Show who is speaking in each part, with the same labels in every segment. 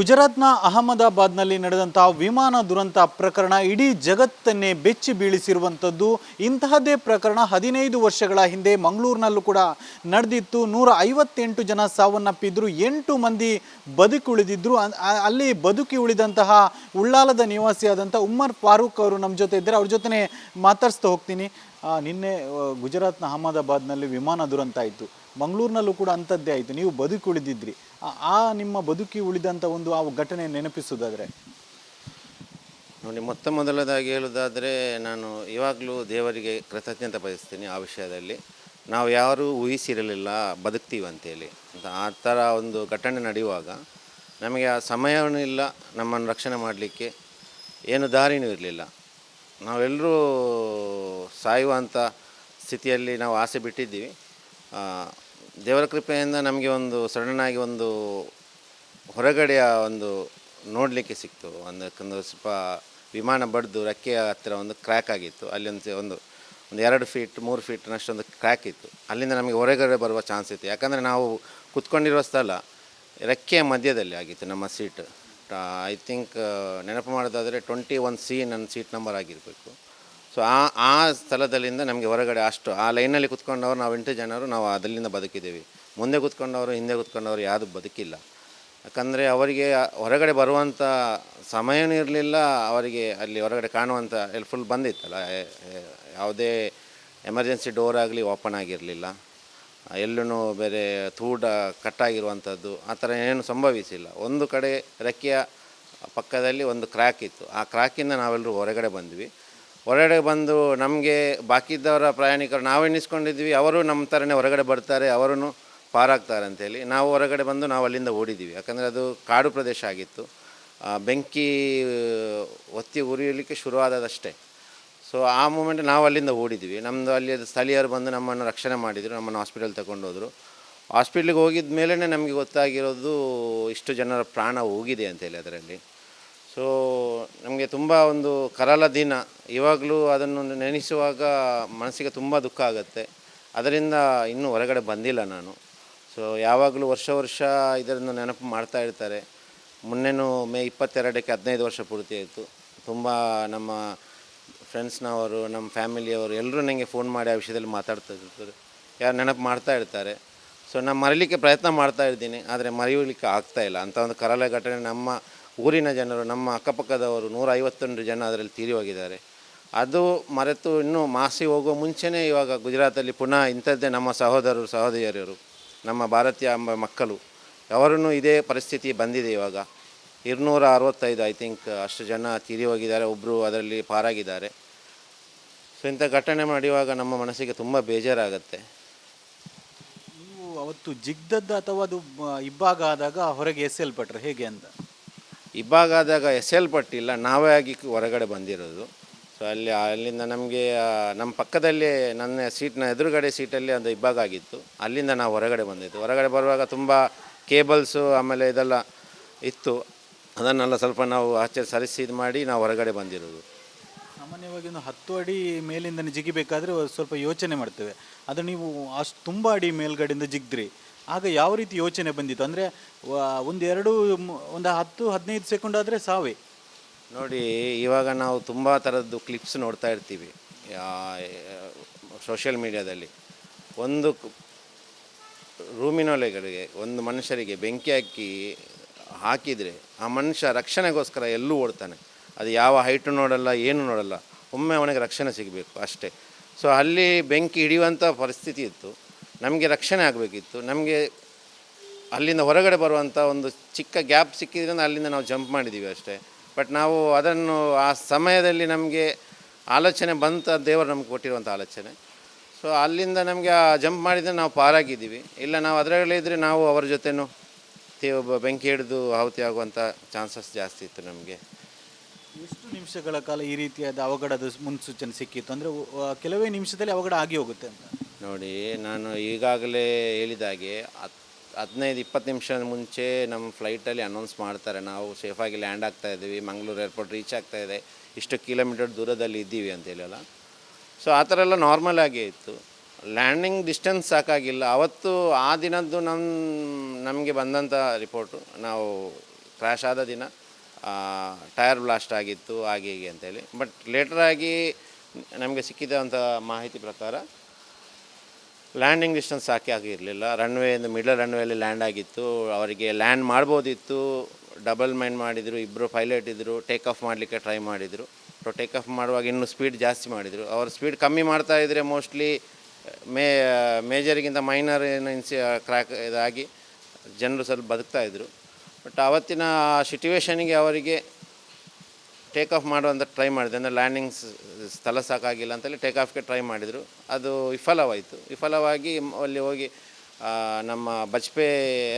Speaker 1: ಗುಜರಾತ್ನ ಅಹಮದಾಬಾದ್ನಲ್ಲಿ ನಡೆದಂತಹ ವಿಮಾನ ದುರಂತ ಪ್ರಕರಣ ಇಡೀ ಜಗತ್ತನ್ನೇ ಬೆಚ್ಚಿ ಬೀಳಿಸಿರುವಂಥದ್ದು. ಇಂತಹದ್ದೇ ಪ್ರಕರಣ ಹದಿನೈದು ವರ್ಷಗಳ ಹಿಂದೆ ಮಂಗಳೂರಿನಲ್ಲೂ ಕೂಡ ನಡೆದಿತ್ತು. ನೂರ ಐವತ್ತೆಂಟು ಜನ ಸಾವನ್ನಪ್ಪಿದ್ರು. ಎಂಟು ಮಂದಿ ಬದುಕುಳಿದಿದ್ರು. ಅಲ್ಲಿ ಬದುಕಿ ಉಳಿದಂತಹ ಉಳ್ಳಾಲದ ನಿವಾಸಿಯಾದಂಥ ಉಮ್ಮರ್ ಫಾರೂಕ್ ಅವರು ನಮ್ಮ ಜೊತೆ ಇದ್ದಾರೆ. ಅವ್ರ ಜೊತೆ ಮಾತಾಡಿಸ್ತಾ ಹೋಗ್ತೀನಿ. ನಿನ್ನೆ ಗುಜರಾತ್ನ ಅಹಮದಾಬಾದ್ನಲ್ಲಿ ವಿಮಾನ ದುರಂತ ಆಯಿತು. ಮಂಗಳೂರಿನಲ್ಲೂ ಕೂಡ ಅಂಥದ್ದೇ ಆಯಿತು. ನೀವು ಬದುಕಿ ಉಳಿದಿದ್ರಿ ಆ- ನಿಮ್ಮ ಬದುಕಿ ಉಳಿದಂಥ ಒಂದು ಆ ಘಟನೆ ನೆನಪಿಸುವುದಾದರೆ?
Speaker 2: ನೋಡಿ, ಮೊತ್ತ ಮೊದಲದಾಗಿ ಹೇಳೋದಾದರೆ ನಾನು ಇವಾಗಲೂ ದೇವರಿಗೆ ಕೃತಜ್ಞತೆ ಬಯಸ್ತೀನಿ ಆ ವಿಷಯದಲ್ಲಿ. ನಾವು ಯಾರೂ ಊಹಿಸಿರಲಿಲ್ಲ, ಬದುಕ್ತೀವಿ ಅಂತೇಳಿ. ಅಂತ ಆ ಥರ ಒಂದು ಘಟನೆ ನಡೆಯುವಾಗ ನಮಗೆ ಆ ಸಮಯವೂ ಇಲ್ಲ, ನಮ್ಮನ್ನು ರಕ್ಷಣೆ ಮಾಡಲಿಕ್ಕೆ, ಏನು ದಾರಿನೂ ಇರಲಿಲ್ಲ. ನಾವೆಲ್ಲರೂ ಸಾಯುವಂಥ ಸ್ಥಿತಿಯಲ್ಲಿ ನಾವು ಆಸೆ ಬಿಟ್ಟಿದ್ದೀವಿ. ದೇವರ ಕೃಪೆಯಿಂದ ನಮಗೆ ಒಂದು ಸಡನ್ನಾಗಿ ಒಂದು ಹೊರಗಡೆಯ ಒಂದು ನೋಡಲಿಕ್ಕೆ ಸಿಕ್ತು. ಒಂದು ಸ್ವಲ್ಪ ವಿಮಾನ ಬಡ್ದು ರೆಕ್ಕೆಯ ಹತ್ತಿರ ಒಂದು ಕ್ರ್ಯಾಕ್ ಆಗಿತ್ತು. ಅಲ್ಲಿ ಒಂದು ಒಂದು ಒಂದು ಎರಡು ಫೀಟ್ ಮೂರು ಫೀಟ್ನಷ್ಟೊಂದು ಕ್ರ್ಯಾಕ್ ಇತ್ತು. ಅಲ್ಲಿಂದ ನಮಗೆ ಹೊರಗಡೆ ಬರುವ ಚಾನ್ಸ್ ಇತ್ತು. ಯಾಕಂದರೆ ನಾವು ಕುತ್ಕೊಂಡಿರುವ ಸ್ಥಳ ರೆಕ್ಕೆಯ ಮಧ್ಯದಲ್ಲಿ ಆಗಿತ್ತು ನಮ್ಮ ಸೀಟ್ ಐ ಥಿಂಕ್ ನೆನಪು ಮಾಡೋದಾದರೆ ಟ್ವೆಂಟಿ ಒನ್ ಸಿ ನನ್ನ ಸೀಟ್ ನಂಬರ್ ಆಗಿರಬೇಕು. ಸೊ ಆ ಆ ಸ್ಥಳದಲ್ಲಿಂದ ನಮಗೆ ಹೊರಗಡೆ ಅಷ್ಟು, ಆ ಲೈನಲ್ಲಿ ಕುತ್ಕೊಂಡವರು ನಾವು ಎಂಟು ಜನರು, ನಾವು ಅದರಿಂದ ಬದುಕಿದ್ದೀವಿ. ಮುಂದೆ ಕುತ್ಕೊಂಡವರು, ಹಿಂದೆ ಕುತ್ಕೊಂಡವರು ಯಾವುದು ಬದುಕಿಲ್ಲ. ಯಾಕಂದರೆ ಅವರಿಗೆ ಹೊರಗಡೆ ಬರುವಂಥ ಸಮಯನೂ ಇರಲಿಲ್ಲ, ಅವರಿಗೆ ಅಲ್ಲಿ ಹೊರಗಡೆ ಕಾಣುವಂಥ ಹೆಲ್ಪ್ಫುಲ್ ಫುಲ್ ಬಂದಿತ್ತಲ್ಲ ಯಾವುದೇ ಎಮರ್ಜೆನ್ಸಿ ಡೋರ್ ಆಗಲಿ ಓಪನ್ ಆಗಿರಲಿಲ್ಲ. ಎಲ್ಲೂ ಬೇರೆ ತೂಡ ಕಟ್ಟಾಗಿರುವಂಥದ್ದು ಆ ಥರ ಏನು ಸಂಭವಿಸಿಲ್ಲ. ಒಂದು ಕಡೆ ರೆಕ್ಕೆಯ ಪಕ್ಕದಲ್ಲಿ ಒಂದು ಕ್ರ್ಯಾಕ್ ಇತ್ತು. ಆ ಕ್ರ್ಯಾಕಿಂದ ನಾವೆಲ್ಲರೂ ಹೊರಗಡೆ ಬಂದ್ವಿ. ಹೊರಗಡೆ ಬಂದು ನಮಗೆ ಬಾಕಿ ಇದ್ದವರ ಪ್ರಯಾಣಿಕರು ನಾವೆನ್ನಿಸ್ಕೊಂಡಿದ್ವಿ ಅವರು ನಮ್ಮ ಥರನೇ ಹೊರಗಡೆ ಬರ್ತಾರೆ ಅವರೂ ಪಾರಾಗ್ತಾರೆ ಅಂತೇಳಿ ನಾವು ಹೊರಗಡೆ ಬಂದು ನಾವು ಅಲ್ಲಿಂದ ಓಡಿದ್ದೀವಿ. ಯಾಕಂದರೆ ಅದು ಕಾಡು ಪ್ರದೇಶ ಆಗಿತ್ತು. ಬೆಂಕಿ ಒತ್ತಿ ಉರಿಯಲಿಕ್ಕೆ ಶುರುವಾದದಷ್ಟೇ. ಸೊ ಆ ಮೂಮೆಂಟ್ ನಾವು ಅಲ್ಲಿಂದ ಓಡಿದ್ವಿ ನಮ್ಮದು ಅಲ್ಲಿ ಸ್ಥಳೀಯರು ಬಂದು ನಮ್ಮನ್ನು ರಕ್ಷಣೆ ಮಾಡಿದರು, ನಮ್ಮನ್ನು ಹಾಸ್ಪಿಟಲ್ ತಗೊಂಡೋದ್ರು ಹಾಸ್ಪಿಟ್ಲಿಗೆ ಹೋಗಿದ ಮೇಲೇ ನಮಗೆ ಗೊತ್ತಾಗಿರೋದು ಇಷ್ಟು ಜನರ ಪ್ರಾಣ ಹೋಗಿದೆ ಅಂತೇಳಿ ಅದರಲ್ಲಿ. ಸೊ ನಮಗೆ ತುಂಬ ಒಂದು ಕರಾಲ ದಿನ. ಇವಾಗಲೂ ಅದನ್ನು ನೆನೆಸುವಾಗ ಮನಸ್ಸಿಗೆ ತುಂಬ ದುಃಖ ಆಗುತ್ತೆ. ಅದರಿಂದ ಇನ್ನೂ ಹೊರಗಡೆ ಬಂದಿಲ್ಲ ನಾನು. ಸೊ ಯಾವಾಗಲೂ ವರ್ಷ ವರ್ಷ ಇದರಿಂದ ನೆನಪು ಮಾಡ್ತಾ ಇರ್ತಾರೆ. ಮೊನ್ನೆನೂ ಮೇ ಇಪ್ಪತ್ತೆರಡಕ್ಕೆ ಹದಿನೈದು ವರ್ಷ ಪೂರ್ತಿ ಆಯಿತು. ತುಂಬ ನಮ್ಮ ಫ್ರೆಂಡ್ಸ್ನವರು, ನಮ್ಮ ಫ್ಯಾಮಿಲಿಯವರು ಎಲ್ಲರೂ ನನಗೆ ಫೋನ್ ಮಾಡಿ ಆ ವಿಷಯದಲ್ಲಿ ಮಾತಾಡ್ತಾ ಇರ್ತಾರೆ. ಯಾರು ನೆನಪು ಮಾಡ್ತಾ ಇರ್ತಾರೆ. ಸೊ ನಾನು ಮರೀಲಿಕ್ಕೆ ಪ್ರಯತ್ನ ಮಾಡ್ತಾ ಇದ್ದೀನಿ. ಆದರೆ ಮರೆಯಲಿಕ್ಕೆ ಆಗ್ತಾಯಿಲ್ಲ ಅಂಥ ಒಂದು ಕರಾಳ ಘಟನೆ ನಮ್ಮ ಊರಿನ ಜನರು, ನಮ್ಮ ಅಕ್ಕಪಕ್ಕದವರು ನೂರೈವತ್ತೊಂದು ಜನ ಅದರಲ್ಲಿ ತೀರಿ ಹೋಗಿದ್ದಾರೆ ಅದು ಮರೆತು ಇನ್ನೂ ಮಾಸಿ ಹೋಗುವ ಮುಂಚೆನೇ ಇವಾಗ ಗುಜರಾತಲ್ಲಿ ಪುನಃ ಇಂಥದ್ದೇ ನಮ್ಮ ಸಹೋದರರು, ಸಹೋದರಿಯರು, ನಮ್ಮ ಭಾರತೀಯ ಎಂಬ ಮಕ್ಕಳು, ಅವರನ್ನು ಇದೇ ಪರಿಸ್ಥಿತಿ ಬಂದಿದೆ ಇವಾಗ. ಇರುನೂರ ಅರವತ್ತೈದು ಐ ಥಿಂಕ್ ಅಷ್ಟು ಜನ ತೀರಿ ಹೋಗಿದ್ದಾರೆ ಒಬ್ಬರು ಅದರಲ್ಲಿ ಪಾರಾಗಿದ್ದಾರೆ. ಸೊ ಇಂಥ ಘಟನೆ ನಡೆಯುವಾಗ ನಮ್ಮ ಮನಸ್ಸಿಗೆ ತುಂಬ ಬೇಜಾರಾಗುತ್ತೆ.
Speaker 1: ಅವತ್ತು ಜಿಗ್ದದ್ದು ಅಥವಾ ಅದು ಇಬ್ಬಾಗ ಆದಾಗ ಹೊರಗೆ ಎಸೆಯಲ್ಪಟ್ರೆ? ಹೇಗೆ ಅಂತ?
Speaker 2: ಇಬ್ಬಾಗ ಆದಾಗ ಎಸೆಯಲ್ಪಟ್ಟಿಲ್ಲ. ನಾವೇ ಆಗಿ ಹೊರಗಡೆ ಬಂದಿರೋದು. ಸೊ ಅಲ್ಲಿ, ಅಲ್ಲಿಂದ ನಮಗೆ ನಮ್ಮ ಪಕ್ಕದಲ್ಲೇ ನನ್ನ ಸೀಟ್ನ ಎದುರುಗಡೆ ಸೀಟಲ್ಲಿ ಒಂದು ಇಬ್ಬಾಗ ಆಗಿತ್ತು. ಅಲ್ಲಿಂದ ನಾವು ಹೊರಗಡೆ ಬಂದಿದ್ದು. ಹೊರಗಡೆ ಬರುವಾಗ ತುಂಬ ಕೇಬಲ್ಸು, ಆಮೇಲೆ ಇದೆಲ್ಲ ಇತ್ತು. ಅದನ್ನೆಲ್ಲ ಸ್ವಲ್ಪ ನಾವು ಆಚೆ ಸರಿಸಿ ಇದು ಮಾಡಿ ನಾವು ಹೊರಗಡೆ ಬಂದಿರೋದು.
Speaker 1: ಸಾಮಾನ್ಯವಾಗಿ ಒಂದು ಹತ್ತು ಅಡಿ ಮೇಲಿಂದ ಜಿಗಿಬೇಕಾದ್ರೆ ಸ್ವಲ್ಪ ಯೋಚನೆ ಮಾಡ್ತೇವೆ. ಅದು ನೀವು ಅಷ್ಟು ತುಂಬ ಅಡಿ ಮೇಲ್ಗಡೆಯಿಂದ ಜಿಗ್ದ್ರಿ. ಆಗ ಯಾವ ರೀತಿ ಯೋಚನೆ ಬಂದಿತ್ತು? ಅಂದರೆ ಒಂದೆರಡು ಒಂದು ಹತ್ತು, ಹದಿನೈದು ಸೆಕೆಂಡ್ ಆದರೆ ಸಾವೇ?
Speaker 2: ನೋಡಿ, ಇವಾಗ ನಾವು ತುಂಬ ಥರದ್ದು ಕ್ಲಿಪ್ಸ್ ನೋಡ್ತಾ ಇರ್ತೀವಿ ಸೋಷಿಯಲ್ ಮೀಡಿಯಾದಲ್ಲಿ ಒಂದು ರೂಮಿನೊಲೆಗಳಿಗೆ ಒಂದು ಮನುಷ್ಯರಿಗೆ ಬೆಂಕಿ ಹಾಕಿ, ಹಾಕಿದರೆ ಆ ಮನುಷ್ಯ ರಕ್ಷಣೆಗೋಸ್ಕರ ಎಲ್ಲೂ ಓಡ್ತಾನೆ. ಅದು ಯಾವ ಹೈಟು ನೋಡಲ್ಲ, ಏನು ನೋಡಲ್ಲ, ಒಮ್ಮೆ ಅವನಿಗೆ ರಕ್ಷಣೆ ಸಿಗಬೇಕು ಅಷ್ಟೇ. ಸೊ ಅಲ್ಲಿ ಬೆಂಕಿ ಹಿಡಿಯುವಂಥ ಪರಿಸ್ಥಿತಿ ಇತ್ತು. ನಮಗೆ ರಕ್ಷಣೆ ಆಗಬೇಕಿತ್ತು. ನಮಗೆ ಅಲ್ಲಿಂದ ಹೊರಗಡೆ ಬರುವಂಥ ಒಂದು ಚಿಕ್ಕ ಗ್ಯಾಪ್ ಸಿಕ್ಕಿದ್ರಿಂದ ಅಲ್ಲಿಂದ ನಾವು ಜಂಪ್ ಮಾಡಿದ್ದೀವಿ ಅಷ್ಟೇ. ಬಟ್ ನಾವು ಅದನ್ನು ಆ ಸಮಯದಲ್ಲಿ ನಮಗೆ ಆಲೋಚನೆ ಬಂತ ದೇವರು ನಮ್ಗೆ ಕೊಟ್ಟಿರುವಂಥ ಆಲೋಚನೆ. ಸೊ ಅಲ್ಲಿಂದ ನಮಗೆ ಆ ಜಂಪ್ ಮಾಡಿದರೆ ನಾವು ಪಾರಾಗಿದ್ದೀವಿ. ಇಲ್ಲ ನಾವು ಅದರಲ್ಲೇ ಇದ್ದರೆ ನಾವು ಅವರ ಜೊತೆನೂ ತೇ ಬೆಂಕಿ ಹಿಡಿದು ಆಹುತಿ ಆಗುವಂಥ ಚಾನ್ಸಸ್ ಜಾಸ್ತಿ ಇತ್ತು ನಮಗೆ.
Speaker 1: ಎಷ್ಟು ನಿಮಿಷಗಳ ಕಾಲ ಈ ರೀತಿಯಾದ ಅವಘಡದ ಮುನ್ಸೂಚನೆ ಸಿಕ್ಕಿತ್ತು? ಅಂದರೆ ಕೆಲವೇ ನಿಮಿಷದಲ್ಲಿ ಅವಘಡ ಆಗಿ ಹೋಗುತ್ತೆ ಅಂತ.
Speaker 2: ನೋಡಿ, ನಾನು ಈಗಾಗಲೇ ಹೇಳಿದಾಗೆ ಹತ್, ಹದಿನೈದು, ಇಪ್ಪತ್ತು ನಿಮಿಷ ಮುಂಚೆ ನಮ್ಮ ಫ್ಲೈಟಲ್ಲಿ ಅನೌನ್ಸ್ ಮಾಡ್ತಾರೆ. ನಾವು ಸೇಫಾಗಿ ಲ್ಯಾಂಡ್ ಆಗ್ತಾ ಇದ್ದೀವಿ, ಮಂಗಳೂರು ಏರ್ಪೋರ್ಟ್ ರೀಚ್ ಆಗ್ತಾ ಇದೆ. ಇಷ್ಟು ಕಿಲೋಮೀಟರ್ ದೂರದಲ್ಲಿ ಇದ್ದೀವಿ ಅಂತೇಳಲ್ಲ ಸೊ ಆ ಥರ ಎಲ್ಲ ನಾರ್ಮಲ್ ಆಗೇ ಇತ್ತು. ಲ್ಯಾಂಡಿಂಗ್ ಡಿಸ್ಟೆನ್ಸ್ ಸಾಕಾಗಿಲ್ಲ. ಅವತ್ತು ಆ ದಿನದ್ದು ನಮ್ಮ ನಮಗೆ ಬಂದಂಥ ರಿಪೋರ್ಟು ನಾವು ಕ್ರ್ಯಾಶ್ ಆದ ದಿನ ಟೈರ್ ಬ್ಲಾಸ್ಟ್ ಆಗಿತ್ತು, ಹಾಗೆ ಹೀಗೆ ಅಂತೇಳಿ ಬಟ್ ಲೇಟರಾಗಿ ನಮಗೆ ಸಿಕ್ಕಿದಂಥ ಮಾಹಿತಿ ಪ್ರಕಾರ ಲ್ಯಾಂಡಿಂಗ್ ಡಿಸ್ಟೆನ್ಸ್ ಸಾಕಿ ಆಗಿರಲಿಲ್ಲ. ರನ್ವೇಯಿಂದ ಮಿಡಲ್ ರನ್ವೇಲಿ ಲ್ಯಾಂಡ್ ಆಗಿತ್ತು. ಅವರಿಗೆ ಲ್ಯಾಂಡ್ ಮಾಡ್ಬೋದಿತ್ತು. ಡಬಲ್ ಮೈಂಡ್ ಮಾಡಿದರು. ಇಬ್ಬರು ಪೈಲಟ್ ಇದ್ದರು ಟೇಕ್ ಆಫ್ ಮಾಡಲಿಕ್ಕೆ ಟ್ರೈ ಮಾಡಿದರು. ಟೇಕ್ ಆಫ್ ಮಾಡುವಾಗ ಇನ್ನೂ ಸ್ಪೀಡ್ ಜಾಸ್ತಿ ಮಾಡಿದರು. ಅವ್ರ ಸ್ಪೀಡ್ ಕಮ್ಮಿ ಮಾಡ್ತಾ ಇದ್ದರೆ ಮೋಸ್ಟ್ಲಿ ಮೇ ಮೇಜರಿಗಿಂತ ಮೈನರ್ ಏನು ಇನ್ಸಿ ಕ್ರ್ಯಾಕ್ ಇದಾಗಿ ಜನರು ಸ್ವಲ್ಪ ಬದುಕ್ತಾ ಇದ್ದರು ಬಟ್ ಆವತ್ತಿನ ಸಿಚುವೇಶನಿಗೆ ಅವರಿಗೆ ಟೇಕ್ ಆಫ್ ಮಾಡುವಂಥ ಟ್ರೈ ಮಾಡಿದೆ. ಅಂದರೆ ಲ್ಯಾಂಡಿಂಗ್ ಸ್ಥಳ ಸಾಕಾಗಿಲ್ಲ ಅಂತೇಳಿ ಟೇಕ್ ಆಫ್ಗೆ ಟ್ರೈ ಮಾಡಿದರು. ಅದು ವಿಫಲವಾಯಿತು. ವಿಫಲವಾಗಿ ಅಲ್ಲಿ ಹೋಗಿ ನಮ್ಮ ಬಜ್ಪೆ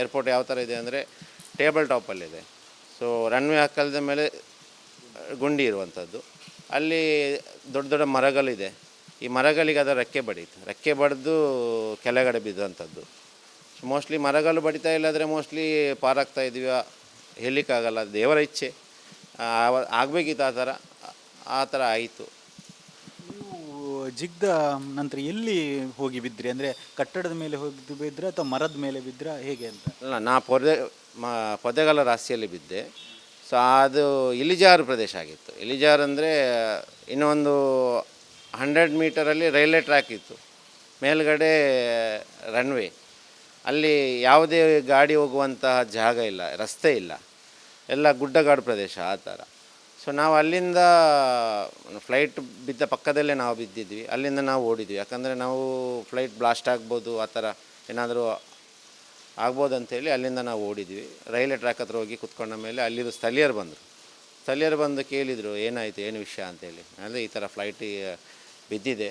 Speaker 2: ಏರ್ಪೋರ್ಟ್ ಯಾವ ಥರ ಇದೆ ಅಂದರೆ ಟೇಬಲ್ ಟಾಪಲ್ಲಿದೆ ಸೊ ರನ್ವೇ ಹಾಕಲ್ದ ಮೇಲೆ ಗುಂಡಿ ಇರುವಂಥದ್ದು ಅಲ್ಲಿ ದೊಡ್ಡ ದೊಡ್ಡ ಮರಗಳಿದೆ. ಈ ಮರಗಳಿಗೆ ಅದರ ರೆಕ್ಕೆ ಬಡೀತು. ರೆಕ್ಕೆ ಬಡಿದು ಕೆಳಗಡೆ ಬಿದ್ದಂಥದ್ದು ಮೋಸ್ಟ್ಲಿ ಮರಗಳು ಬಡಿತಾ ಇಲ್ಲಾದರೆ ಮೋಸ್ಟ್ಲಿ ಪಾರಾಗ್ತಾ ಇದೀವ. ಹೇಳಲಿಕ್ಕಾಗಲ್ಲ. ದೇವರ ಇಚ್ಛೆ. ಆಗ್ಬೇಕಿತ್ತು ಆ ಥರ ಆ ಥರ ಆಯಿತು.
Speaker 1: ಜಿಗ್ದ ನಂತರ ಎಲ್ಲಿ ಹೋಗಿ ಬಿದ್ರಿ ಅಂದರೆ ಕಟ್ಟಡದ ಮೇಲೆ ಹೋಗಿ ಬಿದ್ದರೆ ಅಥವಾ ಮರದ ಮೇಲೆ ಬಿದ್ದ್ರ? ಹೇಗೆ ಅಂತ?
Speaker 2: ಅಲ್ಲ ನಾ ಪೊದೆ ಮ ಪೊದೆಗಳ ರಾಶಿಯಲ್ಲಿ ಬಿದ್ದೆ. ಸೊ ಅದು ಇಲಿಜಾರು ಪ್ರದೇಶ ಆಗಿತ್ತು. ಇಲಿಜಾರು ಅಂದರೆ ಇನ್ನೊಂದು ಹಂಡ್ರೆಡ್ ಮೀಟರಲ್ಲಿ ರೈಲ್ವೆ ಟ್ರ್ಯಾಕ್ ಇತ್ತು. ಮೇಲ್ಗಡೆ ರನ್ವೇ ಅಲ್ಲಿ ಯಾವುದೇ ಗಾಡಿ ಹೋಗುವಂತಹ ಜಾಗ ಇಲ್ಲ ರಸ್ತೆ ಇಲ್ಲ. ಎಲ್ಲ ಗುಡ್ಡಗಾಡು ಪ್ರದೇಶ ಆ ಥರ. ಸೊ ನಾವು ಅಲ್ಲಿಂದ ಫ್ಲೈಟ್ ಬಿದ್ದ ಪಕ್ಕದಲ್ಲೇ ನಾವು ಬಿದ್ದಿದ್ವಿ. ಅಲ್ಲಿಂದ ನಾವು ಓಡಿದ್ವಿ. ಯಾಕಂದರೆ ನಾವು ಫ್ಲೈಟ್ ಬ್ಲಾಸ್ಟ್ ಆಗ್ಬೋದು, ಆ ಥರ ಏನಾದರೂ ಆಗ್ಬೋದು ಅಂತೇಳಿ ಅಲ್ಲಿಂದ ನಾವು ಓಡಿದ್ವಿ. ರೈಲ್ವೆ ಟ್ರ್ಯಾಕ್ ಹತ್ರ ಹೋಗಿ ಕುತ್ಕೊಂಡ ಮೇಲೆ ಅಲ್ಲಿರೋ ಸ್ಥಳೀಯರು ಬಂದರು. ಸ್ಥಳೀಯರು ಬಂದು ಕೇಳಿದರು, ಏನಾಯಿತು, ಏನು ವಿಷಯ ಅಂತೇಳಿ ಅಂದರೆ ಈ ಥರ ಫ್ಲೈಟ್ ಬಿದ್ದಿದೆ.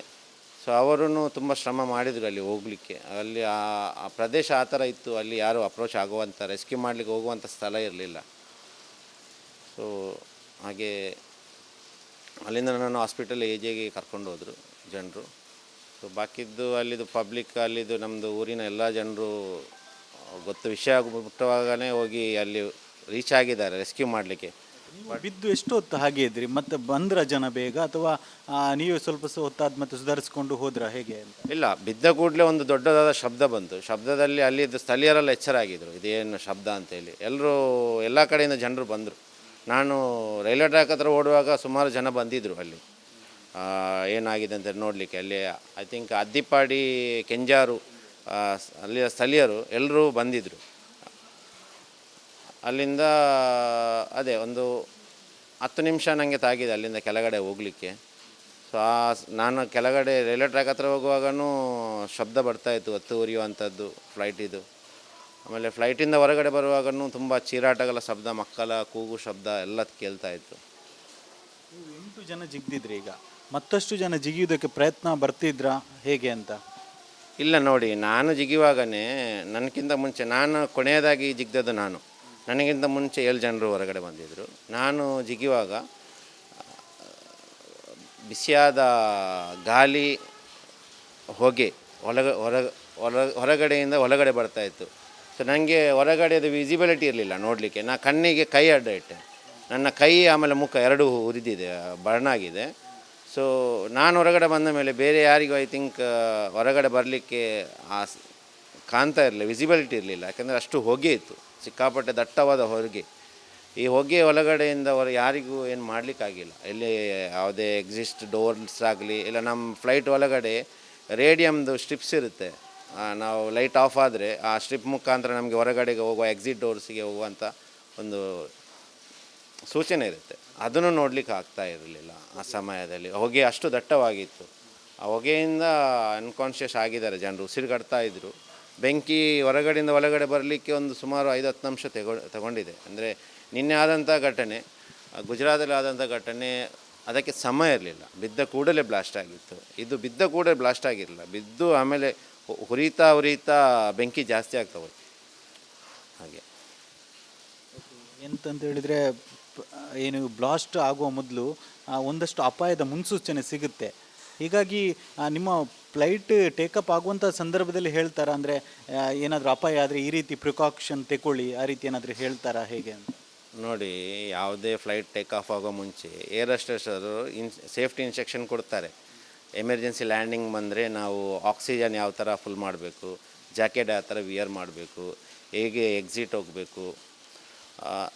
Speaker 2: ಸೊ ಅವರೂ ತುಂಬ ಶ್ರಮ ಮಾಡಿದರು ಅಲ್ಲಿ ಹೋಗಲಿಕ್ಕೆ. ಅಲ್ಲಿ ಆ ಪ್ರದೇಶ ಆ ಥರ ಇತ್ತು. ಅಲ್ಲಿ ಯಾರು ಅಪ್ರೋಚ್ ಆಗುವಂಥ ರೆಸ್ಕ್ಯೂ ಮಾಡಲಿಕ್ಕೆ ಹೋಗುವಂಥ ಸ್ಥಳ ಇರಲಿಲ್ಲ. ಸೊ ಹಾಗೆ ಅಲ್ಲಿಂದ ನಾನು ಹಾಸ್ಪಿಟಲ್ ಏಜೆಗೆ ಕರ್ಕೊಂಡು ಹೋದರು ಜನರು. ಸೊ ಬಾಕಿದ್ದು ಅಲ್ಲಿದು ಪಬ್ಲಿಕ್ ಅಲ್ಲಿದು ನಮ್ಮದು ಊರಿನ ಎಲ್ಲ ಜನರು ಗೊತ್ತು ವಿಷಯ ಮುಟ್ಟುವಾಗಲೇ ಹೋಗಿ ಅಲ್ಲಿ ರೀಚ್ ಆಗಿದ್ದಾರೆ ರೆಸ್ಕ್ಯೂ ಮಾಡಲಿಕ್ಕೆ.
Speaker 1: ಬಿದ್ದು ಎಷ್ಟು ಹೊತ್ತು ಹಾಗೆ ಇದ್ರಿ? ಮತ್ತೆ ಬಂದ್ರ ಜನ ಬೇಗ ಅಥವಾ ನೀವು ಸ್ವಲ್ಪ ಹೊತ್ತಾದ ಮತ್ತೆ ಸುಧಾರಿಸ್ಕೊಂಡು ಹೋದ್ರ ಹೇಗೆ
Speaker 2: ಇಲ್ಲ ಬಿದ್ದ ಕೂಡಲೇ ಒಂದು ದೊಡ್ಡದಾದ ಶಬ್ದ ಬಂತು. ಶಬ್ದದಲ್ಲಿ ಅಲ್ಲಿದ್ದು ಸ್ಥಳೀಯರೆಲ್ಲ ಎಚ್ಚರ ಆಗಿದ್ರು ಇದೇನು ಶಬ್ದ ಅಂತೇಳಿ. ಎಲ್ಲರೂ ಎಲ್ಲ ಕಡೆಯಿಂದ ಜನರು ಬಂದರು. ನಾನು ರೈಲ್ವೆ ಟ್ರ್ಯಾಕ್ ಹತ್ರ ಓಡುವಾಗ ಸುಮಾರು ಜನ ಬಂದಿದ್ದರು ಅಲ್ಲಿ. ಏನಾಗಿದೆ ಅಂತ ನೋಡಲಿಕ್ಕೆ ಅಲ್ಲಿ ಐ ಥಿಂಕ್ ಅದ್ದಿಪಾಡಿ, ಕೆಂಜಾರು ಅಲ್ಲಿಯ ಸ್ಥಳೀಯರು ಎಲ್ಲರೂ ಬಂದಿದ್ದರು ಅಲ್ಲಿಂದ, ಅದೇ ಒಂದು ಹತ್ತು ನಿಮಿಷ ನನಗೆ ತಾಗಿದೆ ಅಲ್ಲಿಂದ ಕೆಳಗಡೆ ಹೋಗಲಿಕ್ಕೆ. ಸೊ ಆ ನಾನು ಕೆಳಗಡೆ ರೈಲ್ವೆ ಟ್ರ್ಯಾಕ್ ಹತ್ರ ಹೋಗುವಾಗನೂ ಶಬ್ದ ಬರ್ತಾಯಿತ್ತು ಹತ್ತು ಉರಿಯುವಂಥದ್ದು ಫ್ಲೈಟಿದು ಆಮೇಲೆ ಫ್ಲೈಟಿಂದ ಹೊರಗಡೆ ಬರುವಾಗನೂ ತುಂಬ ಚೀರಾಟಗಳ ಶಬ್ದ ಮಕ್ಕಳ ಕೂಗು ಶಬ್ದ ಎಲ್ಲ ಕೇಳ್ತಾ ಇತ್ತು.
Speaker 1: ಎಂಟು ಜನ ಜಿಗ್ದಿದ್ರಿ ಈಗ. ಮತ್ತಷ್ಟು ಜನ ಜಿಗಿಯೋದಕ್ಕೆ ಪ್ರಯತ್ನ ಬರ್ತಿದ್ರಾ? ಹೇಗೆ ಅಂತ?
Speaker 2: ಇಲ್ಲ ನೋಡಿ ನಾನು ಜಿಗಿವಾಗನೇ ನನಗಿಂತ ಮುಂಚೆ ನಾನು ಕೊನೆಯದಾಗಿ ಜಿಗ್ದದ್ದು ನಾನು. ನನಗಿಂತ ಮುಂಚೆ ಏಳು ಜನರು ಹೊರಗಡೆ ಬಂದಿದ್ದರು ನಾನು ಜಿಗಿವಾಗ ಬಿಸಿಯಾದ ಗಾಲಿ ಹೊಗೆ ಒಳಗ ಹೊರ ಹೊರ ಹೊರಗಡೆಯಿಂದ ಒಳಗಡೆ ಬರ್ತಾ ಇತ್ತು. ಸೊ ನನಗೆ ಹೊರಗಡೆದು ವಿಸಿಬಿಲಿಟಿ ಇರಲಿಲ್ಲ ನೋಡಲಿಕ್ಕೆ. ನಾನು ಕಣ್ಣಿಗೆ ಕೈ ಅಡ್ಡ ಇಟ್ಟೆ. ನನ್ನ ಕೈ ಆಮೇಲೆ ಮುಖ ಎರಡೂ ಉರಿದಿದೆ ಬರ್ನ್ ಆಗಿದೆ. ಸೊ ನಾನು ಹೊರಗಡೆ ಬಂದ ಮೇಲೆ ಬೇರೆ ಯಾರಿಗೂ ಐ ಥಿಂಕ್ ಹೊರಗಡೆ ಬರಲಿಕ್ಕೆ ಆ ಕಾಣ್ತಾ ಇರಲಿಲ್ಲ ವಿಸಿಬಿಲಿಟಿ ಇರಲಿಲ್ಲ. ಯಾಕೆಂದರೆ ಅಷ್ಟು ಹೊಗೆ ಇತ್ತು, ಸಿಕ್ಕಾಪಟ್ಟೆ ದಟ್ಟವಾದ ಹೊರಗೆ ಈ ಹೊಗೆ ಒಳಗಡೆಯಿಂದ ಅವರು ಯಾರಿಗೂ ಏನು ಮಾಡಲಿಕ್ಕಾಗಿಲ್ಲ. ಇಲ್ಲಿ ಯಾವುದೇ ಎಕ್ಸಿಸ್ಟ್ ಡೋರ್ಸ್ ಆಗಲಿ, ಇಲ್ಲ ನಮ್ಮ ಫ್ಲೈಟ್ ಒಳಗಡೆ ರೇಡಿಯಮ್ದು ಸ್ಟ್ರಿಪ್ಸ್ ಇರುತ್ತೆ. ನಾವು ಲೈಟ್ ಆಫ್ ಆದರೆ ಆ ಸ್ಟ್ರಿಪ್ ಮುಖಾಂತರ ನಮಗೆ ಹೊರಗಡೆಗೆ ಹೋಗುವ ಎಕ್ಸಿಟ್ ಡೋರ್ಸಿಗೆ ಹೋಗುವಂಥ ಒಂದು ಸೂಚನೆ ಇರುತ್ತೆ. ಅದನ್ನು ನೋಡಲಿಕ್ಕೆ ಆಗ್ತಾ ಇರಲಿಲ್ಲ ಆ ಸಮಯದಲ್ಲಿ. ಹೊಗೆ ಅಷ್ಟು ದಟ್ಟವಾಗಿತ್ತು. ಆ ಹೊಗೆಯಿಂದ ಅನ್ಕಾನ್ಷಿಯಸ್ ಆಗಿದ್ದಾರೆ ಜನರು, ಉಸಿರುಗಡ್ತಾ ಇದ್ದರು ಬೆಂಕಿ ಹೊರಗಡೆಯಿಂದ ಒಳಗಡೆ ಬರಲಿಕ್ಕೆ ಒಂದು ಸುಮಾರು ಐದು ಹತ್ತು ನಿಮಿಷ ತೆಗೊ, ತಗೊಂಡಿದೆ. ಅಂದರೆ ನಿನ್ನೆ ಆದಂಥ ಘಟನೆ, ಗುಜರಾತಲ್ಲಿ ಆದಂಥ ಘಟನೆ, ಅದಕ್ಕೆ ಸಮಯ ಇರಲಿಲ್ಲ. ಬಿದ್ದ ಕೂಡಲೇ ಬ್ಲಾಸ್ಟ್ ಆಗಿತ್ತು. ಇದು ಬಿದ್ದ ಕೂಡಲೇ ಬ್ಲಾಸ್ಟ್ ಆಗಿರಲಿಲ್ಲ. ಬಿದ್ದು ಆಮೇಲೆ ಹುರಿತಾ ಹುರಿತಾ ಬೆಂಕಿ ಜಾಸ್ತಿ ಆಗ್ತಾ ಹೋಯ್ತು ಹಾಗೆ.
Speaker 1: ಎಂತಂತ ಹೇಳಿದರೆ ಏನು ಬ್ಲಾಸ್ಟ್ ಆಗುವ ಮೊದಲು ಒಂದಷ್ಟು ಅಪಾಯದ ಮುನ್ಸೂಚನೆ ಸಿಗುತ್ತೆ. ಹೀಗಾಗಿ ನಿಮ್ಮ ಫ್ಲೈಟ್ ಟೇಕಪ್ ಆಗುವಂಥ ಸಂದರ್ಭದಲ್ಲಿ ಹೇಳ್ತಾರಾ? ಅಂದರೆ ಏನಾದರೂ ಅಪಾಯ ಆದರೆ ಈ ರೀತಿ ಪ್ರಿಕಾಕ್ಷನ್ ತಗೊಳ್ಳಿ ಆ ರೀತಿ ಏನಾದರೂ ಹೇಳ್ತಾರಾ? ಹೇಗೆ ಅಂತ.
Speaker 2: ನೋಡಿ ಯಾವುದೇ ಫ್ಲೈಟ್ ಟೇಕ್ ಆಫ್ ಆಗೋ ಮುಂಚೆ ಏರ್ ಅವರು ಇನ್ ಸೇಫ್ಟಿ ಇನ್ಸ್ಟ್ರಕ್ಷನ್ ಕೊಡ್ತಾರೆ. ಎಮರ್ಜೆನ್ಸಿ ಲ್ಯಾಂಡಿಂಗ್ ಬಂದರೆ ನಾವು ಆಕ್ಸಿಜನ್ ಯಾವ ಥರ ಫುಲ್ ಮಾಡಬೇಕು, ಜಾಕೆಟ್ ಯಾವ ಥರ ವಿಯರ್ ಮಾಡಬೇಕು, ಹೇಗೆ ಎಕ್ಸಿಟ್ ಹೋಗಬೇಕು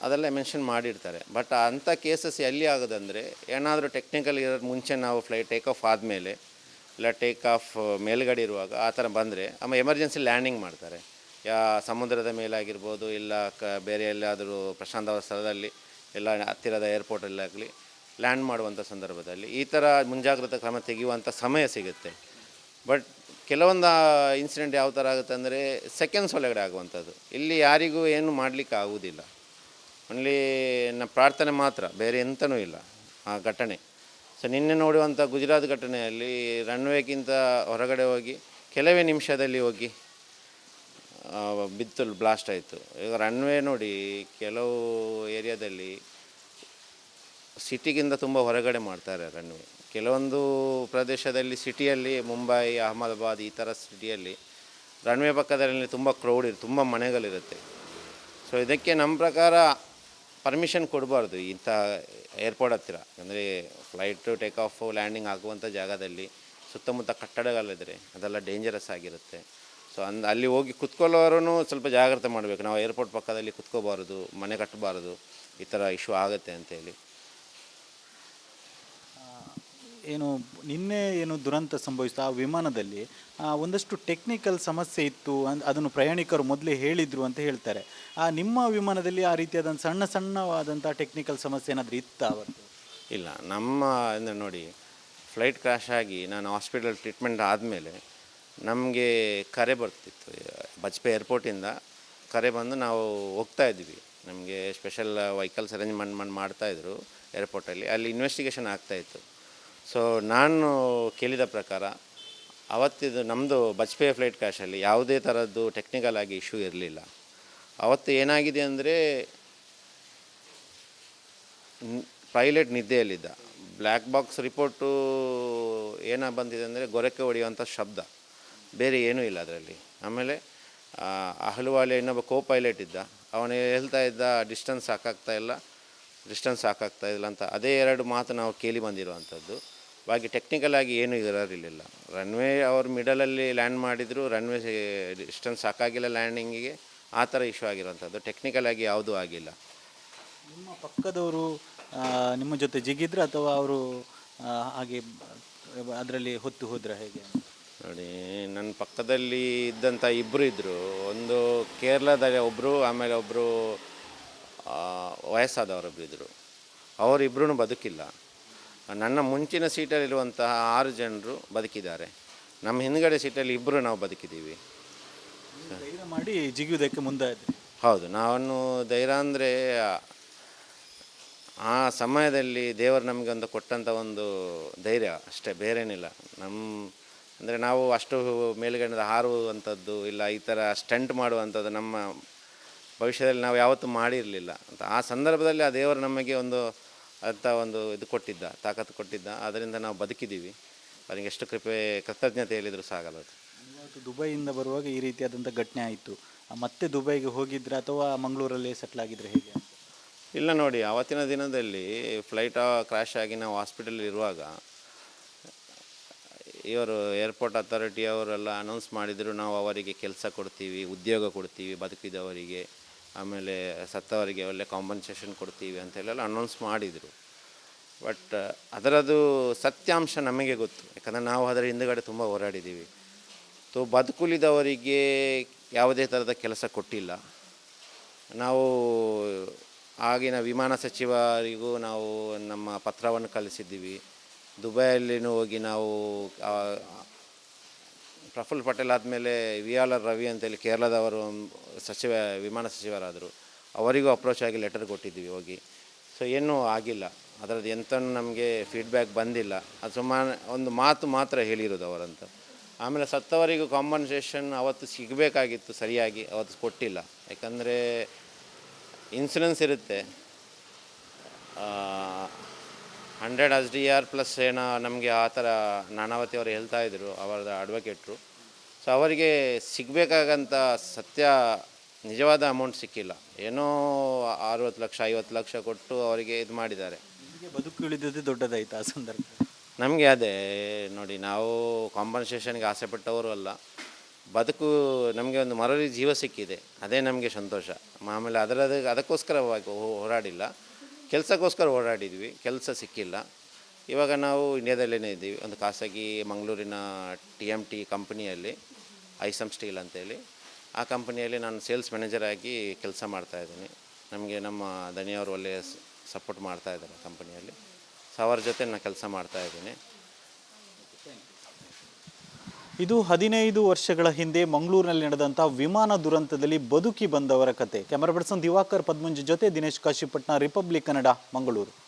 Speaker 2: ಅದೆಲ್ಲ ಮೆನ್ಷನ್ ಮಾಡಿರ್ತಾರೆ. ಬಟ್ ಅಂಥ ಕೇಸಸ್ ಎಲ್ಲಿ ಆಗೋದಂದರೆ, ಏನಾದರೂ ಟೆಕ್ನಿಕಲ್ ಇರೋದು ಮುಂಚೆ ನಾವು ಫ್ಲೈಟ್ ಟೇಕ್ ಆಫ್ ಆದಮೇಲೆ, ಇಲ್ಲ ಟೇಕ್ ಆಫ್ ಮೇಲ್ಗಡೆ ಇರುವಾಗ ಆ ಥರ ಬಂದರೆ ಆಮೇಲೆ ಎಮರ್ಜೆನ್ಸಿ ಲ್ಯಾಂಡಿಂಗ್ ಮಾಡ್ತಾರೆ. ಯಾ, ಸಮುದ್ರದ ಮೇಲಾಗಿರ್ಬೋದು, ಇಲ್ಲ ಕ, ಬೇರೆ ಎಲ್ಲಾದರೂ ಪ್ರಶಾಂತವಾದ ಸ್ಥಳದಲ್ಲಿ, ಇಲ್ಲ ಹತ್ತಿರದ ಏರ್ಪೋರ್ಟಲ್ಲಾಗಲಿ ಲ್ಯಾಂಡ್ ಮಾಡುವಂಥ ಸಂದರ್ಭದಲ್ಲಿ ಈ ಥರ ಮುಂಜಾಗ್ರತಾ ಕ್ರಮ ತೆಗೆಯುವಂಥ ಸಮಯ ಸಿಗುತ್ತೆ. ಬಟ್ ಕೆಲವೊಂದು ಇನ್ಸಿಡೆಂಟ್ ಯಾವ ಥರ ಆಗುತ್ತೆ ಅಂದರೆ ಸೆಕೆಂಡ್ಸ್ ಒಳಗಡೆ ಆಗುವಂಥದ್ದು. ಇಲ್ಲಿ ಯಾರಿಗೂ ಏನು ಮಾಡಲಿಕ್ಕೆ ಆಗುವುದಿಲ್ಲ. ಓನ್ಲಿ ನಮ್ಮ ಪ್ರಾರ್ಥನೆ ಮಾತ್ರ, ಬೇರೆ ಎಂತನೂ ಇಲ್ಲ, ಆ ಘಟನೆ. ಸೊ ನಿನ್ನೆ ನೋಡುವಂಥ ಗುಜರಾತ್ ಘಟನೆಯಲ್ಲಿ ರನ್ವೇಗಿಂತ ಹೊರಗಡೆ ಹೋಗಿ ಕೆಲವೇ ನಿಮಿಷದಲ್ಲಿ ಹೋಗಿ ಬಿತ್ತಲು ಬಿತ್ತು ಬ್ಲಾಸ್ಟ್ ಆಯಿತು. ಈಗ ರನ್ವೇ ನೋಡಿ, ಕೆಲವು ಏರಿಯಾದಲ್ಲಿ ಸಿಟಿಗಿಂತ ತುಂಬ ಹೊರಗಡೆ ಮಾಡ್ತಾರೆ ರನ್ವೆ ಕೆಲವೊಂದು ಪ್ರದೇಶದಲ್ಲಿ ಸಿಟಿಯಲ್ಲಿ, ಮುಂಬೈ, ಅಹಮದಾಬಾದ್ ಈ ಥರ ಸಿಟಿಯಲ್ಲಿ ರನ್ವೆ ಪಕ್ಕದಲ್ಲಿ ತುಂಬ ಕ್ರೌಡ್ ಇರುತ್ತೆ ತುಂಬ ಮನೆಗಳಿರುತ್ತೆ. ಸೊ ಇದಕ್ಕೆ ನಮ್ಮ ಪ್ರಕಾರ ಪರ್ಮಿಷನ್ ಕೊಡಬಾರ್ದು ಇಂಥ ಏರ್ಪೋರ್ಟ್ ಹತ್ತಿರ. ಅಂದರೆ ಫ್ಲೈಟು ಟೇಕ್ ಆಫ್ ಲ್ಯಾಂಡಿಂಗ್ ಆಗುವಂಥ ಜಾಗದಲ್ಲಿ ಸುತ್ತಮುತ್ತ ಕಟ್ಟಡಗಳಿದ್ರೆ ಅದೆಲ್ಲ ಡೇಂಜರಸ್ ಆಗಿರುತ್ತೆ. ಸೊ ಅಂದ, ಅಲ್ಲಿ ಹೋಗಿ ಕುತ್ಕೊಳ್ಳೋರು ಸ್ವಲ್ಪ ಜಾಗ್ರತೆ ಮಾಡಬೇಕು. ನಾವು ಏರ್ಪೋರ್ಟ್ ಪಕ್ಕದಲ್ಲಿ ಕುತ್ಕೋಬಾರ್ದು, ಮನೆ ಕಟ್ಟಬಾರ್ದು, ಈ ಥರ ಇಶ್ಯೂ ಆಗುತ್ತೆ ಅಂತೇಳಿ.
Speaker 1: ಏನು, ನಿನ್ನೆ ಏನು ದುರಂತ ಸಂಭವಿಸಿತು, ಆ ವಿಮಾನದಲ್ಲಿ ಒಂದಷ್ಟು ಟೆಕ್ನಿಕಲ್ ಸಮಸ್ಯೆ ಇತ್ತು ಅಂದ್ ಅದನ್ನು ಪ್ರಯಾಣಿಕರು ಮೊದಲೇ ಹೇಳಿದ್ರು ಅಂತ ಹೇಳ್ತಾರೆ. ಆ, ನಿಮ್ಮ ವಿಮಾನದಲ್ಲಿ ಆ ರೀತಿಯಾದಂಥ ಸಣ್ಣ ಸಣ್ಣವಾದಂಥ ಟೆಕ್ನಿಕಲ್ ಸಮಸ್ಯೆ ಏನಾದರೂ ಇತ್ತಾ ಅವತ್ತು?
Speaker 2: ಇಲ್ಲ, ನಮ್ಮ, ಅಂದರೆ ನೋಡಿ ಫ್ಲೈಟ್ ಕ್ರ್ಯಾಶ್ ಆಗಿ ನಾನು ಹಾಸ್ಪಿಟಲ್ ಟ್ರೀಟ್ಮೆಂಟ್ ಆದಮೇಲೆ ನಮಗೆ ಕರೆ ಬರ್ತಿತ್ತು. ಬಜ್ಪೆ ಏರ್ಪೋರ್ಟಿಂದ ಕರೆ ಬಂದು ನಾವು ಹೋಗ್ತಾ ಇದ್ವಿ. ನಮಗೆ ಸ್ಪೆಷಲ್ ವೆಹಿಕಲ್ಸ್ ಅರೇಂಜ್ಮೆಂಟ್ ಮಾಡಿ ಮಾಡ್ತಾಯಿದ್ರು ಏರ್ಪೋರ್ಟಲ್ಲಿ ಅಲ್ಲಿ. ಇನ್ವೆಸ್ಟಿಗೇಷನ್ ಆಗ್ತಾಯಿತ್ತು ಸೊ ನಾನು ಕೇಳಿದ ಪ್ರಕಾರ, ಅವತ್ತಿದು ನಮ್ಮದು ಬಜ್ಪೆ ಫ್ಲೈಟ್ ಕ್ಯಾಶಲ್ಲಿ ಯಾವುದೇ ಥರದ್ದು ಟೆಕ್ನಿಕಲ್ ಆಗಿ ಇಶ್ಯೂ ಇರಲಿಲ್ಲ. ಅವತ್ತು ಏನಾಗಿದೆ ಅಂದರೆ ಪೈಲಟ್ ನಿದ್ದೆಯಲ್ಲಿದ್ದ. ಬ್ಲ್ಯಾಕ್ ಬಾಕ್ಸ್ ರಿಪೋರ್ಟು ಏನ ಬಂದಿದೆ ಅಂದರೆ, ಗೊರಕೆ ಹೊಡೆಯುವಂಥ ಶಬ್ದ. ಬೇರೆ ಏನೂ ಇಲ್ಲ ಅದರಲ್ಲಿ. ಆಮೇಲೆ ಅಹಲುವಾಲೆ ಇನ್ನೊಬ್ಬ ಕೋ ಪೈಲಟ್ ಇದ್ದ. ಅವನು ಹೇಳ್ತಾ ಇದ್ದ ಡಿಸ್ಟೆನ್ಸ್ ಸಾಕಾಗ್ತಾ ಇಲ್ಲ. ಡಿಸ್ಟೆನ್ಸ್ ಸಾಕಾಗ್ತಾ ಇಲ್ಲ ಅಂತ. ಅದೇ ಎರಡು ಮಾತು ನಾವು ಕೇಳಿ ಬಂದಿರುವಂಥದ್ದು. ಬಾಕಿ ಟೆಕ್ನಿಕಲ್ ಆಗಿ ಏನೂ ಇರಲಿಲ್ಲ ರನ್ವೇ ಅವ್ರು ಮಿಡಲಲ್ಲಿ ಲ್ಯಾಂಡ್ ಮಾಡಿದ್ರು ರನ್ವೇ ಡಿಸ್ಟೆನ್ಸ್ ಸಾಕಾಗಿಲ್ಲ ಲ್ಯಾಂಡಿಂಗಿಗೆ ಆ ಥರ ಇಶ್ಯೂ ಆಗಿರೋಂಥದ್ದು ಟೆಕ್ನಿಕಲ್ ಆಗಿ ಯಾವುದೂ ಆಗಿಲ್ಲ.
Speaker 1: ನಿಮ್ಮ ಪಕ್ಕದವರು ನಿಮ್ಮ ಜೊತೆ ಜಿಗಿದ್ರು ಅಥವಾ ಅವರು ಹಾಗೆ ಅದರಲ್ಲಿ ಹೊತ್ತು ಹೋದ್ರ ಹೇಗೆ?
Speaker 2: ನೋಡಿ ನನ್ನ ಪಕ್ಕದಲ್ಲಿ ಇದ್ದಂಥ ಇಬ್ಬರು ಇದ್ದರು ಒಂದು ಕೇರಳದಲ್ಲಿ ಒಬ್ಬರು ಆಮೇಲೆ ಒಬ್ಬರು ವಯಸ್ಸಾದವರೊಬ್ಬರು ಇದ್ದರು ಅವರಿಬ್ಬರೂ ಬದುಕಿಲ್ಲ. ನನ್ನ ಮುಂಚಿನ ಸೀಟಲ್ಲಿರುವಂತಹ ಆರು ಜನರು ಬದುಕಿದ್ದಾರೆ. ನಮ್ಮ ಹಿಂದ್ಗಡೆ ಸೀಟಲ್ಲಿ ಇಬ್ಬರು ನಾವು ಬದುಕಿದ್ದೀವಿ.
Speaker 1: ಧೈರ್ಯ ಮಾಡಿ ಜಿಗಿಯುವುದಕ್ಕೆ ಮುಂದಾಯಿತು
Speaker 2: ಹೌದು ನಾನು ಧೈರ್ಯ ಅಂದರೆ ಆ ಸಮಯದಲ್ಲಿ ದೇವರು ನಮಗೆ ಒಂದು ಕೊಟ್ಟಂಥ ಒಂದು ಧೈರ್ಯ ಅಷ್ಟೇ ಬೇರೇನಿಲ್ಲ. ನಮ್ಮ ಅಂದರೆ ನಾವು ಅಷ್ಟು ಮೇಲುಗಡೆ ಹಾರುವಂಥದ್ದು ಇಲ್ಲ ಈ ಥರ ಸ್ಟಂಟ್ ಮಾಡುವಂಥದ್ದು ನಮ್ಮ ಭವಿಷ್ಯದಲ್ಲಿ ನಾವು ಯಾವತ್ತೂ ಮಾಡಿರಲಿಲ್ಲ. ಅಂತ ಆ ಸಂದರ್ಭದಲ್ಲಿ ಆ ದೇವರು ನಮಗೆ ಒಂದು ಅಂಥ ಒಂದು ಇದು ಕೊಟ್ಟಿದ್ದ ತಾಕತ್ತು ಕೊಟ್ಟಿದ್ದ. ಅದರಿಂದ ನಾವು ಬದುಕಿದ್ದೀವಿ. ಅವನಿಗೆ ಎಷ್ಟು ಕೃಪೆ ಕೃತಜ್ಞತೆ ಹೇಳಿದರೂ ಸಾಗಲ್ಲ ಅದು.
Speaker 1: ಇವತ್ತು ದುಬೈಯಿಂದ ಬರುವಾಗ ಈ ರೀತಿಯಾದಂಥ ಘಟನೆ ಆಯಿತು. ಮತ್ತೆ ದುಬೈಗೆ ಹೋಗಿದ್ರೆ ಅಥವಾ ಮಂಗಳೂರಲ್ಲೇ ಸೆಟ್ಲ್ ಆಗಿದ್ರೆ ಹೇಗೆ? ಅಂತ
Speaker 2: ಇಲ್ಲ ನೋಡಿ ಆವತ್ತಿನ ದಿನದಲ್ಲಿ ಫ್ಲೈಟ್ ಕ್ರ್ಯಾಶ್ ಆಗಿ ನಾವು ಹಾಸ್ಪಿಟಲ್ ಇರುವಾಗ ಇವರು ಏರ್ಪೋರ್ಟ್ ಅಥಾರಿಟಿ ಅವರೆಲ್ಲ ಅನೌನ್ಸ್ ಮಾಡಿದರು ನಾವು ಅವರಿಗೆ ಕೆಲಸ ಕೊಡ್ತೀವಿ ಉದ್ಯೋಗ ಕೊಡ್ತೀವಿ ಬದುಕಿದವರಿಗೆ. ಆಮೇಲೆ ಸತ್ತವರಿಗೆ ಒಳ್ಳೆ ಕಾಂಪನ್ಸೇಷನ್ ಕೊಡ್ತೀವಿ ಅಂತೇಳೆಲ್ಲ ಅನೌನ್ಸ್ ಮಾಡಿದರು. ಬಟ್ ಅದರದು ಸತ್ಯಾಂಶ ನಮಗೆ ಗೊತ್ತು. ಯಾಕಂದರೆ ನಾವು ಅದರ ಹಿಂದುಗಡೆ ತುಂಬ ಹೋರಾಡಿದ್ದೀವಿ. ಸೊ ಬದುಕುಲಿದವರಿಗೆ ಯಾವುದೇ ಥರದ ಕೆಲಸ ಕೊಟ್ಟಿಲ್ಲ. ನಾವು ಆಗಿನ ವಿಮಾನ ಸಚಿವರಿಗೂ ನಾವು ನಮ್ಮ ಪತ್ರವನ್ನು ಕಳಿಸಿದ್ದೀವಿ. ದುಬೈಯಲ್ಲಿನೂ ಹೋಗಿ ನಾವು ಪ್ರಫುಲ್ ಪಟೇಲ್ ಆದಮೇಲೆ ವಿ ಆರ್ ಆರ್ ರವಿ ಅಂತೇಳಿ ಕೇರಳದವರು ಸಚಿವ, ವಿಮಾನ ಸಚಿವರಾದರು. ಅವರಿಗೂ ಅಪ್ರೋಚ್ ಆಗಿ ಲೆಟರ್ ಕೊಟ್ಟಿದ್ದೀವಿ ಹೋಗಿ. ಸೊ ಏನೂ ಆಗಿಲ್ಲ. ಅದರದ್ದು ಎಂಥ ನಮಗೆ ಫೀಡ್ಬ್ಯಾಕ್ ಬಂದಿಲ್ಲ. ಅದು ಸುಮಾರು ಒಂದು ಮಾತು ಮಾತ್ರ ಹೇಳಿರೋದು ಅವರಂತ. ಆಮೇಲೆ ಸತ್ತವರಿಗೂ ಕಾಂಪನ್ಸೇಷನ್ ಅವತ್ತು ಸಿಗಬೇಕಾಗಿತ್ತು ಸರಿಯಾಗಿ, ಅವತ್ತು ಕೊಟ್ಟಿಲ್ಲ. ಯಾಕಂದರೆ ಇನ್ಸೂರೆನ್ಸ್ ಇರುತ್ತೆ. Hundred S D R plus ಏನೋ ನಮಗೆ ಆ ಥರ ನಾನಾವತಿ ಅವರು ಹೇಳ್ತಾ ಇದ್ರು ಅವರ ಅಡ್ವೊಕೇಟ್ರು ಸೊ ಅವರಿಗೆ ಸಿಗಬೇಕಾಗಂಥ ಸತ್ಯ ನಿಜವಾದ ಅಮೌಂಟ್ ಸಿಕ್ಕಿಲ್ಲ. ಏನೋ ಅರುವತ್ತು ಲಕ್ಷ ಐವತ್ತು ಲಕ್ಷ ಕೊಟ್ಟು ಅವರಿಗೆ ಇದು ಮಾಡಿದ್ದಾರೆ.
Speaker 1: ನಿಮಗೆ ಬದುಕು ಇಳಿದದ್ದು ದೊಡ್ಡದಾಯ್ತು ಆ ಸಂದರ್ಭ
Speaker 2: ನಮಗೆ ಅದೇ ನೋಡಿ ನಾವು ಕಾಂಪನ್ಸೇಷನ್ಗೆ ಆಸೆ ಪಟ್ಟವರು ಅಲ್ಲ. ಬದುಕು ನಮಗೆ ಒಂದು ಮರಳಿ ಜೀವ ಸಿಕ್ಕಿದೆ. ಅದೇ ನಮಗೆ ಸಂತೋಷ. ಆಮೇಲೆ ಅದರದ ಅದಕ್ಕೋಸ್ಕರವಾಗಿ ಹೋರಾಡಿಲ್ಲ. ಕೆಲಸಕ್ಕೋಸ್ಕರ ಓಡಾಡಿದ್ವಿ, ಕೆಲಸ ಸಿಕ್ಕಿಲ್ಲ. ಇವಾಗ ನಾವು ಇಂಡಿಯಾದಲ್ಲೇ ಇದ್ದೀವಿ. ಒಂದು ಖಾಸಗಿ ಮಂಗಳೂರಿನ ಟಿ ಎಂ ಟಿ ಕಂಪ್ನಿಯಲ್ಲಿ ಐಸಮ್ ಸ್ಟೀಲ್ ಅಂತೇಳಿ. ಆ ಕಂಪ್ನಿಯಲ್ಲಿ ನಾನು ಸೇಲ್ಸ್ ಮ್ಯಾನೇಜರ್ ಆಗಿ ಕೆಲಸ ಮಾಡ್ತಾ ಇದ್ದೀನಿ. ನಮಗೆ ನಮ್ಮ ದಣಿಯವರು ಒಳ್ಳೆಯ ಸಪೋರ್ಟ್ ಮಾಡ್ತಾ ಇದ್ದಾರೆ ಕಂಪನಿಯಲ್ಲಿ. ಸೊ, ಅವರ ಜೊತೆ ನಾನು ಕೆಲಸ ಮಾಡ್ತಾ ಇದ್ದೀನಿ.
Speaker 1: ಇದು ಹದಿನೈದು ವರ್ಷಗಳ ಹಿಂದೆ ಮಂಗಳೂರಿನಲ್ಲಿ ನಡೆದಂಥ ವಿಮಾನ ದುರಂತದಲ್ಲಿ ಬದುಕಿ ಬಂದವರ ಕತೆ. ಕ್ಯಾಮರಾ ಪರ್ಸನ್ ದಿವಾಕರ್ ಪದ್ಮಂಜ್ ಜೊತೆ ದಿನೇಶ್ ಕಾಶಿಪಟ್ನ ರಿಪಬ್ಲಿಕ್ ಕನ್ನಡ, ಮಂಗಳೂರು.